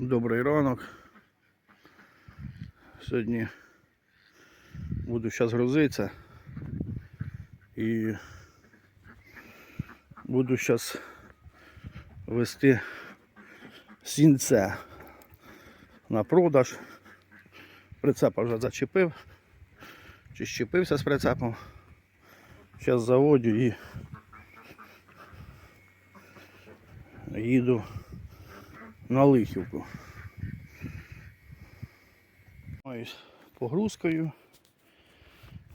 Добрий ранок. Сьогодні буду зараз грузитися і буду зараз вести сінце на продаж. Прицепа вже зачепив. Чи щепився з прицепом. Зараз заводю і їду на Лихівку. Ось погрузкою.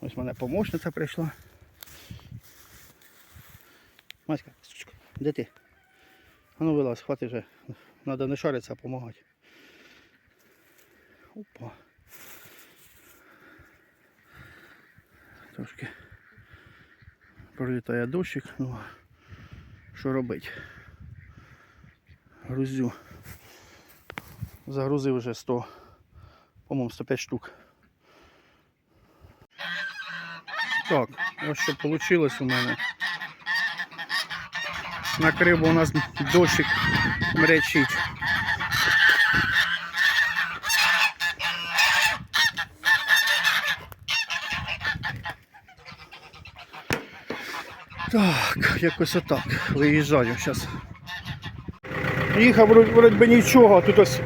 Ось мене помощниця прийшла. Маська, сучка, де ти? А ну вилазь, хватить вже. Надо не шаритися, а допомагати. Опа. Трошки пролітає дощик, ну що робити? Грузю. Загрузив вже 100, по-моєму, 105 штук. Так, ось що вийшло у мене. Накрив бо у нас дощик мрячить. Так, якось отак. Виїжджаю зараз. Їхав вроді, би нічого, тут ось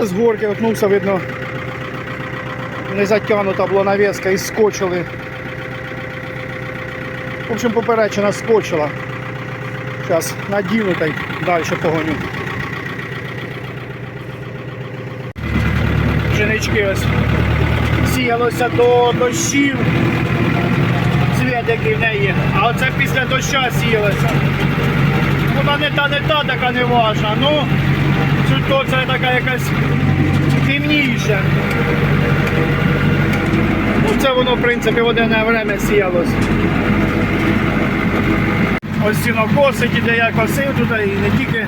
з горки отнувся, видно, не затягнута була навіска і скочили. В общем, поперечина скочила. Зараз надіну та й далі погоню. Пшенички ось сіялося до дощів. Цвіт який в неї. А оце після доща сіялося. Вона не та, не та така не важна. Ну, чуть то така якась темніша. Ну, це воно, в принципі, в одне время сіялось. Ось сінокосики, де я косив тут і не тільки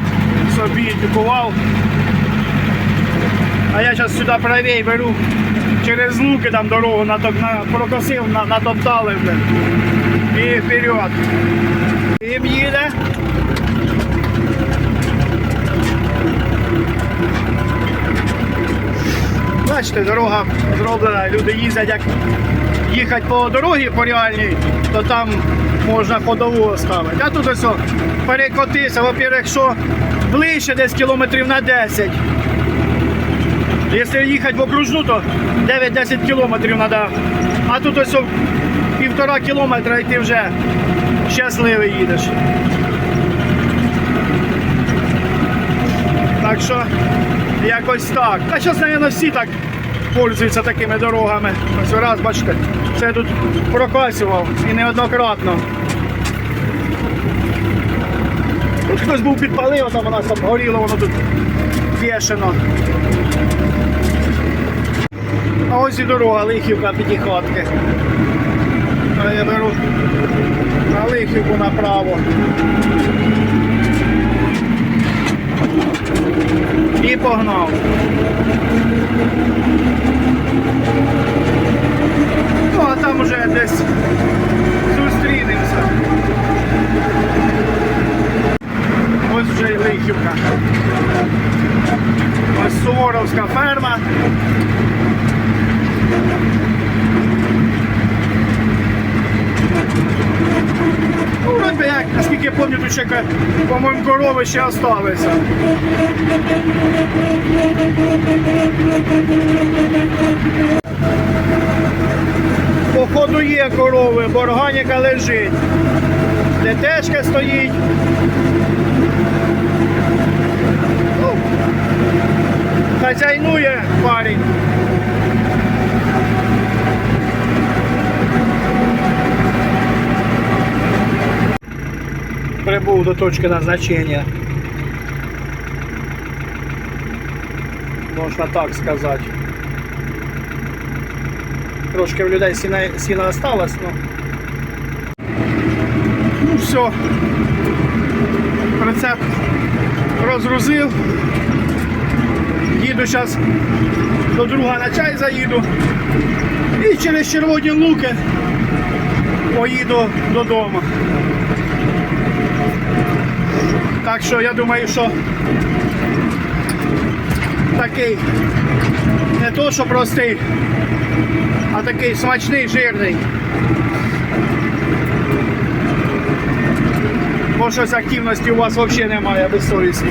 собі тюкував. А я зараз сюди правій беру через луки там дорогу натоп, на, прокосив, на, натоптали вже. І вперед. Їм їде. Бачите, дорога зроблена, люди їздять, як їхати по дорозі по реальній, то там можна ходову ставити. А тут ось перекотися, во-первых, що ближче десь кілометрів на 10. Якщо їхати в окружну, то 9-10 кілометрів треба. А тут ось півтора кілометра і ти вже щасливий їдеш. Так що якось так. Та зараз, мабуть, всі так пользуються такими дорогами. Ось раз, бачите, це тут прокасював і неоднократно. Тут хтось був підпалив, там у нас там горіло, воно тут вішено. А ось і дорога, лихівка п'ятихатки. А я беру на лихівку направо. І погнав. Ну, а там уже десь зустрінемося. Ось вже й Лихівка. Ось Суворовська ферма. Ну, вроді як, наскільки я ще, по-моєму, корови ще залишилися. Походу є корови, бо органіка лежить. ДТшка стоїть. Ну, Хазяйнує парень. Прибув до точки назначення. Можна так сказати. Трошки в людей сіна осталось, ну. Ну все. Прицеп розгрузив. Їду зараз до друга на чай заїду. І через червоні луки поїду додому. Так що я думаю, що такий не то, що простий, а такий смачний, жирний. Бо щось активності у вас взагалі немає безсовісні.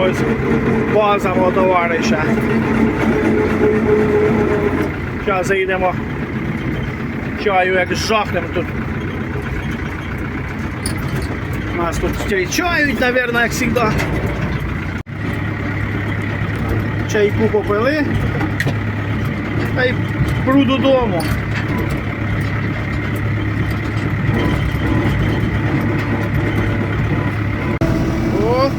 Ось база мого товариша. Зараз заїдемо чаю, як жахнемо тут. Нас тут зустрічають, мабуть, як завжди. Чайку попили. Та й пру додому. О!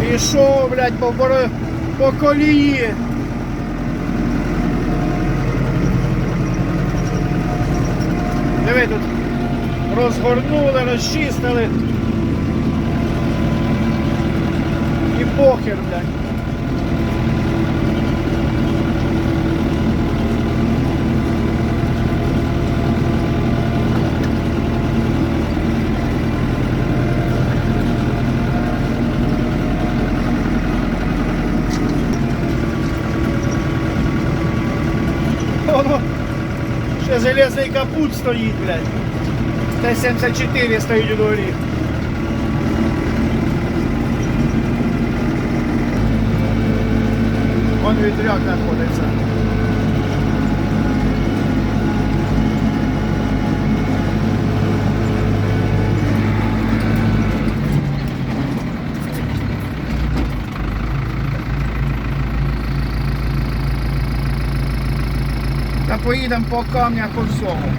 Пішов, блядь, по, по колії. Диви тут розгорнули, розчистили. І похер, блядь. Воно ще железний капут стоїть, блядь. Т-74 стоїть у дворі. Вон вітряк знаходиться. Та поїдемо по камнях по всьому.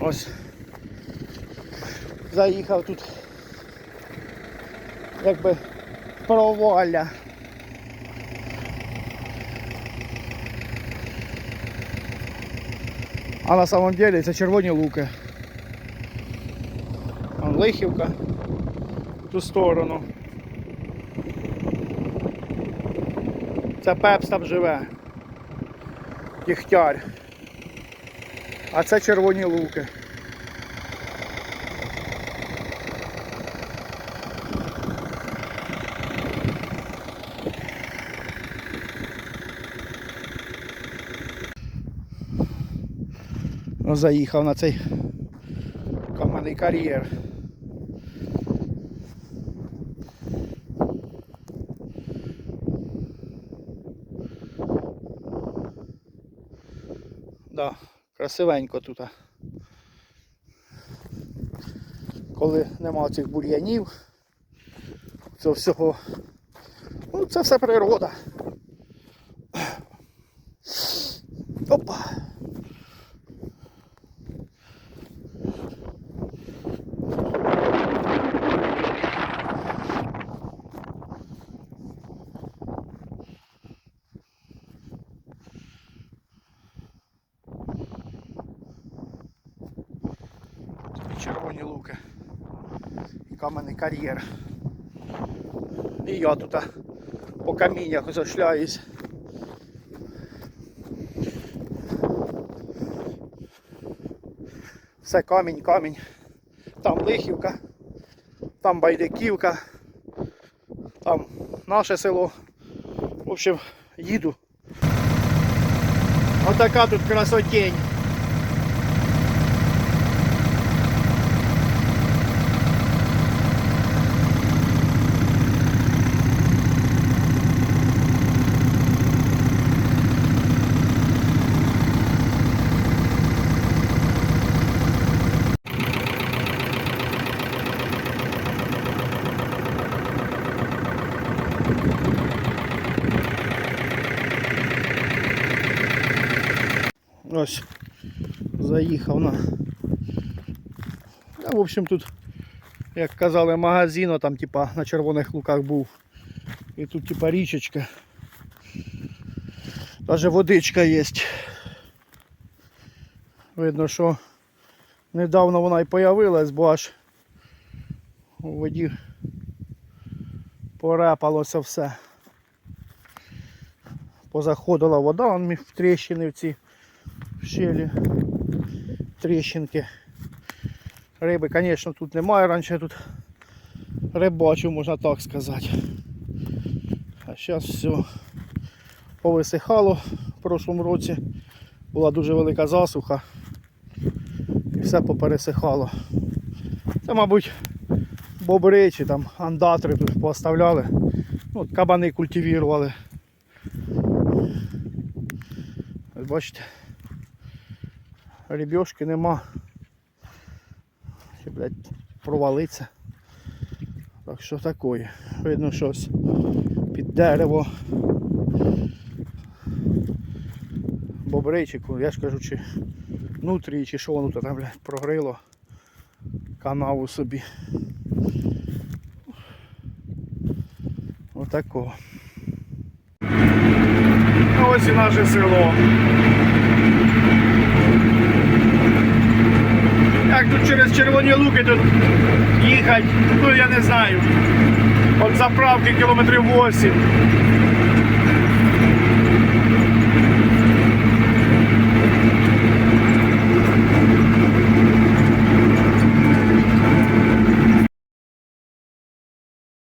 Ось заїхав тут якби провалля. А на самом деле це червоні луки. Лихівка в ту сторону. Це пепс там живе. Дігтяр. А це червоні луки. Ну, Заїхав на цей кам'яний кар'єр. Красивенько тут. Коли нема цих бур'янів, це всього. Ну, це все природа. Опа. Червоні луки. І каменний кар'єр. І я тут по каміннях зашляюсь. Все камінь, камінь. Там Лихівка, там Байдиківка, там наше село. В общем, їду. Отака тут красотень. Ось заїхав на. А, в общем, тут, як казали, магазин, там типа на червоних луках був. І тут типа річечка. Даже водичка є. Видно, що недавно вона і появилась, бо аж у воді Порепалося все. Позаходила вода, он в тріщини в ці щелі. Тріщинки. Риби, звісно, тут немає. Раніше тут рибачив, можна так сказати. А зараз все повисихало в прошлому році. Була дуже велика засуха. І все попересихало. Це, мабуть, бобри чи там андатри тут поставляли. Ну, кабани культивірували. Бачите, рібьошки нема. Ще, блядь, провалиться. Так що такое. Видно щось під дерево. Бобри чи я ж кажу, чи нутрі, чи що воно там, блядь, прогрило канаву собі. Отако. А ось і наше село. Як тут через червоні луки тут їхати, ну я не знаю. От заправки кілометрів 8.